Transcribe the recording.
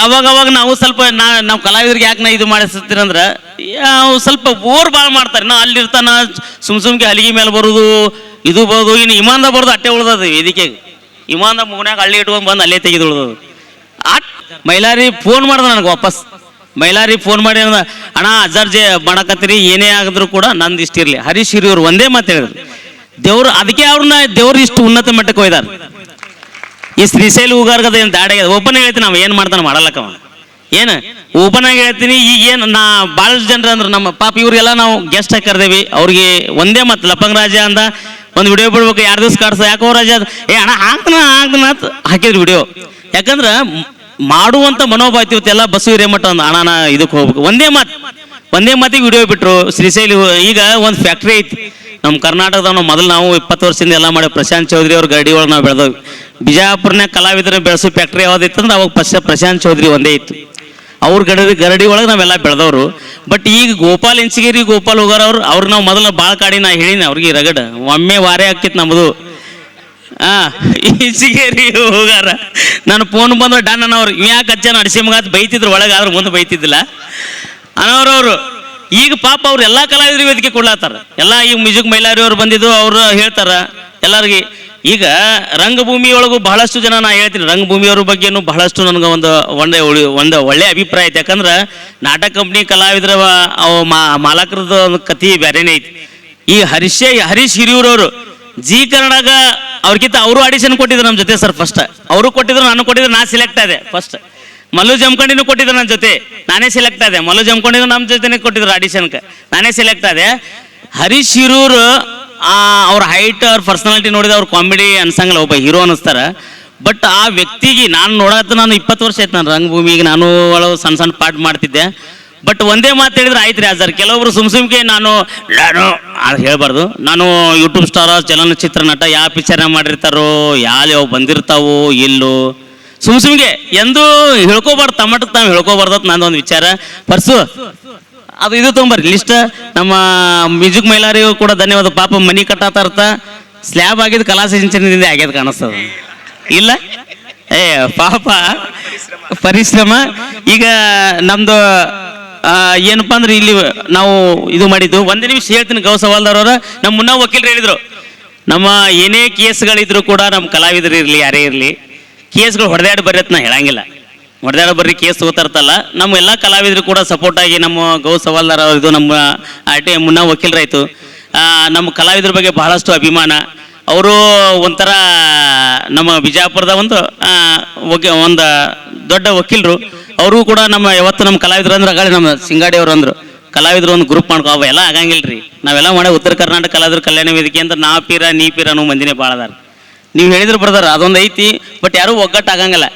ಆವಾಗ ಅವಾಗ ನಾವು ಸ್ವಲ್ಪ ನಾ ನಾವು ಕಲಾವಿದರಿಗೆ ಯಾಕೆ ನಾ ಇದು ಮಾಡಿಸ್ತೀರಂದ್ರ ಅವು ಸ್ವಲ್ಪ ಓರ್ ಭಾಳ ಮಾಡ್ತಾರೆ. ನಾ ಅಲ್ಲಿರ್ತಾನ, ಸುಮ್ ಸುಮ್ಗೆ ಹಲಿಗೆ ಮೇಲೆ ಬರೋದು, ಇದು ಬರೋದು ಇನ್ನು ಇಮಾನ್ದ ಬರೋದು ಅಟ್ಟೆ ಉಳ್ದದು ಇದಕ್ಕೆ ಇಮಾನ್ದ ಮುಗನ್ಯಾಗ ಹಳ್ಳಿ ಇಟ್ಕೊಂಡು ಬಂದು ಅಲ್ಲೇ ತೆಗೆದು ಉಳ್ದದು. ಅಟ್ ಮೈಲಾರಿ ಫೋನ್ ಮಾಡ್ದೆ ನನಗೆ ವಾಪಸ್. ಮೈಲಾರಿ ಫೋನ್ ಮಾಡಿ ಅಂದ, ಅಣ್ಣ ಅಜರ್ಜೆ ಮಾಡಕತ್ತೀರಿ, ಏನೇ ಆಗಿದ್ರು ಕೂಡ ನಂದು ಇಷ್ಟಿರಲಿ ಹರೀಶ್ ಹಿರಿಯವ್ರು ಒಂದೇ ಮಾತು ಹೇಳಿದ್ರು. ದೇವ್ರು ಅದಕ್ಕೆ ಅವ್ರನ್ನ ದೇವ್ರು ಇಷ್ಟು ಉನ್ನತ ಮಟ್ಟಕ್ಕೆ ಒಯ್ದಾರ. ಈ ಶ್ರೀಶೈಲ ಹೂಗಾರ್ಗದ ಏನು ದಾಡ ಓಪನ್ ಹೇಳ್ತೀನಿ ನಾವು ಏನು ಮಾಡ್ತಾನೆ ಮಾಡಲ್ಲಕ್ಕವ ಏನು? ಓಪನ್ ಆಗಿ ಹೇಳ್ತೀನಿ, ಈಗ ಏನು, ನಾ ಭಾಳ ಜನರು ಅಂದ್ರೆ ನಮ್ಮ ಪಾಪ ಇವ್ರಿಗೆಲ್ಲ ನಾವು ಗೆಸ್ಟ್ ಆಗಿ ಕರ್ದೇವಿ. ಅವ್ರಿಗೆ ಒಂದೇ ಮಾತು, ಲಪಂಗ್ ರಾಜ ಅಂದ, ಒಂದು ವಿಡಿಯೋ ಬಿಡ್ಬೇಕು ಎರಡು ದಿವಸ ಕಾಡ್ಸ, ಯಾಕೋ ರಾಜ ಅದು. ಏ ಅಣ್ಣ ಹಾಕ್ತಾನ ಹಾಕ್ತಾನ ಅಂತ ಹಾಕಿದ್ರು ವಿಡಿಯೋ ಯಾಕಂದ್ರೆ ಮಾಡುವಂಥ ಮನೋಭಾವ ಇವತ್ತೆಲ್ಲ ಬಸ್ಸು ಹಿರೇಮಠ ಒಂದು ಅಣ್ಣ ಇದಕ್ಕೆ ಹೋಗ್ಬೇಕು. ಒಂದೇ ಮಾತು, ಒಂದೇ ಮಾತಿಗೆ ವಿಡಿಯೋ ಬಿಟ್ರು ಶ್ರೀಶೈಲಿ ಈಗ ಒಂದು ಫ್ಯಾಕ್ಟ್ರಿ ಐತಿ. ನಮ್ಮ ನಾವು ಮೊದಲು ನಾವು ಇಪ್ಪತ್ತು ವರ್ಷದಿಂದ ಎಲ್ಲ ಮಾಡಿ ಪ್ರಶಾಂತ್ ಚೌಧರಿ ಅವ್ರ ಗಡಿ ಒಳಗೆ ನಾವು ಬೆಳೆದವಿ. ಬಿಜಾಪುರನ ಕಲಾವಿದರ ಬೆಳೆಸೋ ಫ್ಯಾಕ್ಟ್ರಿ ಯಾವ್ದಿತ್ತು ಅಂದ್ರೆ ಅವಾಗ ಫಸ್ಟ್ ಪ್ರಶಾಂತ್ ಚೌಧರಿ ಒಂದೇ ಇತ್ತು. ಅವ್ರ ಗಡಿ ಗರಡಿ ಒಳಗೆ ನಾವೆಲ್ಲ ಬೆಳೆದವರು. ಬಟ್ ಈಗ ಗೋಪಾಲ್ ಇಂಚಗಿರಿ ಗೋಪಾಲ್ ಹೋಗಾರ ಅವ್ರು ಅವ್ರು ನಾವು ಮೊದಲು ಭಾಳ ಕಾಡಿ ನಾ ಹೇಳಿನಿ ಅವ್ರಿಗೆ ರಗಡ. ಒಮ್ಮೆ ವಾರೇ ಆಕಿತ್ತು ನಮ್ಮದು ಆ ಇಂಚಿಗೇರಿ ಹೋಗಾರ. ನಾನು ಫೋನ್ ಬಂದ್ರೆ ಡನ್ ಅನ್ನೋರು ಯಾಕೆ ಅಜ್ಜ ನಡ್ಸಿ ಬೈತಿದ್ರು ಒಳಗೆ, ಆದ್ರೆ ಮುಂದೆ ಬೈತಿದ್ದಿಲ್ಲ. ಅನ್ನೋರವ್ರು ಈಗ ಪಾಪ ಅವ್ರು ಎಲ್ಲ ಕಲಾವಿದರಿಗೆ ವೇದಿಕೆ ಕೊಡ್ಲಾತಾರ ಎಲ್ಲ ಈಗ ಮ್ಯೂಸಿಕ್ ಮೈಲಾರಿ ಅವ್ರು ಬಂದಿದ್ದು, ಅವರು ಹೇಳ್ತಾರ. ಎಲ್ಲರಿಗೆ ಈಗ ರಂಗಭೂಮಿ ಒಳಗೂ ಬಹಳಷ್ಟು ಜನ ನಾ ಹೇಳ್ತೀನಿ, ರಂಗಭೂಮಿಯವ್ರ ಬಗ್ಗೆನೂ ಬಹಳಷ್ಟು ನನಗೆ ಒಂದು ಒಂದೇ ಒಂದು ಒಳ್ಳೆ ಅಭಿಪ್ರಾಯ ಐತೆ. ಯಾಕಂದ್ರೆ ನಾಟಕ ಕಂಪ್ನಿ ಕಲಾವಿದರ ಅವು ಮಾಲಕರದ ಒಂದು ಕತಿ ಬೇರೆನೇ ಐತಿ. ಈ ಹರೀಶ್ ಹರೀಶ್ ಹಿರಿಯೂರವರು, ಜಿ ಕನ್ನಡಗ ಅವ್ರಿಗಿಂತ ಅವರು ಆಡಿಷನ್ ಕೊಟ್ಟಿದ್ರು ನಮ್ಮ ಜೊತೆ ಸರ್ ಫಸ್ಟ್ ಅವರು ಕೊಟ್ಟಿದ್ರು, ನಾನು ಕೊಟ್ಟಿದ್ರು, ನಾ ಸೆಲೆಕ್ಟ್ ಆದೆ ಫಸ್ಟ್ ಮಲ್ಲು ಜಮ್ಕಂಡಿನೂ ಕೊಟ್ಟಿದ್ರು ನನ್ನ ಜೊತೆ. ನಾನೇ ಸೆಲೆಕ್ಟ್ ಆದೆ. ಮಲ್ಲು ಜಮ್ಕೊಂಡಿನೂ ನಮ್ಮ ಜೊತೆನೇ ಕೊಟ್ಟಿದ್ರು ಆಡಿಷನ್ಗೆ ನಾನೇ ಸೆಲೆಕ್ಟ್ ಆದೆ. ಹರೀಶ್ ಶಿರೂರು ಅವ್ರ ಹೈಟ್ ಅವ್ರ ಪರ್ಸನಾಲಿಟಿ ನೋಡಿದ್ರೆ ಅವ್ರ ಕಾಮಿಡಿ ಅನ್ಸಂಗಿಲ್ಲ. ಒಬ್ಬ ಹೀರೋ ಅನಿಸ್ತಾರ. ಬಟ್ ಆ ವ್ಯಕ್ತಿಗೆ ನಾನು ನೋಡತ್ತ ನಾನು ಇಪ್ಪತ್ತು ವರ್ಷ ಆಯ್ತು ನಾನು ರಂಗಭೂಮಿಗೆ. ನಾನು ಒಳಗೆ ಸಣ್ಣ ಸಣ್ಣ ಪಾಠ ಮಾಡ್ತಿದ್ದೆ. ಬಟ್ ಒಂದೇ ಮಾತು ಹೇಳಿದ್ರೆ ಆಯ್ತು ರೀ ಸರ್ ಕೆಲವೊಬ್ರು ಸುಮ್ ಸುಮ್ಕೆ ನಾನು ನಾನು, ಅದು ಹೇಳಬಾರ್ದು. ನಾನು ಯೂಟ್ಯೂಬ್ ಸ್ಟಾರ ಚಲನಚಿತ್ರ ನಟ ಯಾವ ಪಿಕ್ಚರ್ನ ಮಾಡಿರ್ತಾರೋ ಯಾವ ಬಂದಿರ್ತಾವೋ ಎಲ್ಲೋ ಸುಮ್ ಸುಮ್ಗೆ ಎಂದೂ ಹೇಳ್ಕೋಬಾರ್ದು ತಮ್ಮಟಕ್ಕೆ ತಾವು ಹೇಳ್ಕೋಬಾರ್ದು ನಂದು ಒಂದು ವಿಚಾರ. ಪರ್ಸು, ಅದು ಇದು ತೊಗೊಂಬರ್ರಿ ಲಿಸ್ಟ್ ನಮ್ಮ ಮ್ಯೂಸಿಕ್ ಮೈಲಾರಿಗೂ ಕೂಡ ಧನ್ಯವಾದ. ಪಾಪ ಮನಿ ಕಟ್ಟಾತಾರ್ತ ಸ್ಲ್ಯಾಬ್ ಆಗಿದ್ದು ಕಲಾ ಸಿಂಚನದಿಂದ ಆಗ್ಯದ ಕಾಣಿಸ್ತದ. ಇಲ್ಲ? ಏ, ಪಾಪ ಪರಿಶ್ರಮ. ಈಗ ನಮ್ದು ಏನಪ್ಪ ಅಂದ್ರೆ ಇಲ್ಲಿ ನಾವು ಇದು ಮಾಡಿದ್ದು. ಒಂದೇ ನಿಮಿಷ ಹೇಳ್ತೀನಿ ಗೌ ಸವಾಲ್ದಾರವ್ರ ನಮ್ಮ ಮುನ್ನ ವಕೀಲರು ಹೇಳಿದ್ರು. ನಮ್ಮ ಏನೇ ಕೇಸ್ಗಳಿದ್ರು ಕೂಡ ನಮ್ಮ ಕಲಾವಿದರು ಇರಲಿ, ಯಾರೇ ಇರಲಿ ಕೇಸ್ಗಳು ಹೊಡೆದಾಡಿ ಬರ್ರಿ ನಾ ಹೇಳಂಗಿಲ್ಲ. ಹೊಡೆದಾಡ ಬರ್ರಿ, ಕೇಸ್ ತಗೋತಾರ್ತಲ್ಲ ನಮ್ಮ ಎಲ್ಲ ಕಲಾವಿದರು ಕೂಡ ಸಪೋರ್ಟ್ ಆಗಿ ನಮ್ಮ ಗೌ ಸವಾಲ್ದಾರ ಇದು ನಮ್ಮ ಆರ್ ಟಿ ಮುನ್ನ ವಕೀಲರಾಯ್ತು. ನಮ್ಮ ಕಲಾವಿದ್ರ ಬಗ್ಗೆ ಬಹಳಷ್ಟು ಅಭಿಮಾನ. ಅವರು ಒಂಥರ ನಮ್ಮ ಬಿಜಾಪುರದ ಒಂದು ಒಂದು ದೊಡ್ಡ ವಕೀಲರು. ಅವರು ಕೂಡ ನಮ್ಮ ಯಾವತ್ತು ನಮ್ಮ ಕಲಾವಿದರು ಅಂದ್ರೆ ಆಗಲೇ ನಮ್ಮ ಸಿಂಗಾಡಿ ಅವರು ಅಂದರು. ಕಲಾವಿದರು ಒಂದು ಗ್ರೂಪ್ ಮಾಡ್ಕೊ ಅವೆಲ್ಲ ಆಗಂಗಿಲ್ಲ ರೀ ನಾವೆಲ್ಲ ಮಾಡಿ ಉತ್ತರ ಕರ್ನಾಟಕ ಕಲಾವಿದರು ಕಲ್ಯಾಣ ವೇದಿಕೆ ಅಂತ ನಾ ಪೀರ, ನೀ ಪೀರ ಅನ್ನೋ ಮಂದಿನೇ ಭಾಳ ಅದಾರ ನೀವು ಹೇಳಿದ್ರು ಬರ್ದಾರ, ಅದೊಂದು ಐತಿ. ಬಟ್ ಯಾರೂ ಒಗ್ಗಟ್ಟು ಆಗಂಗಿಲ್ಲ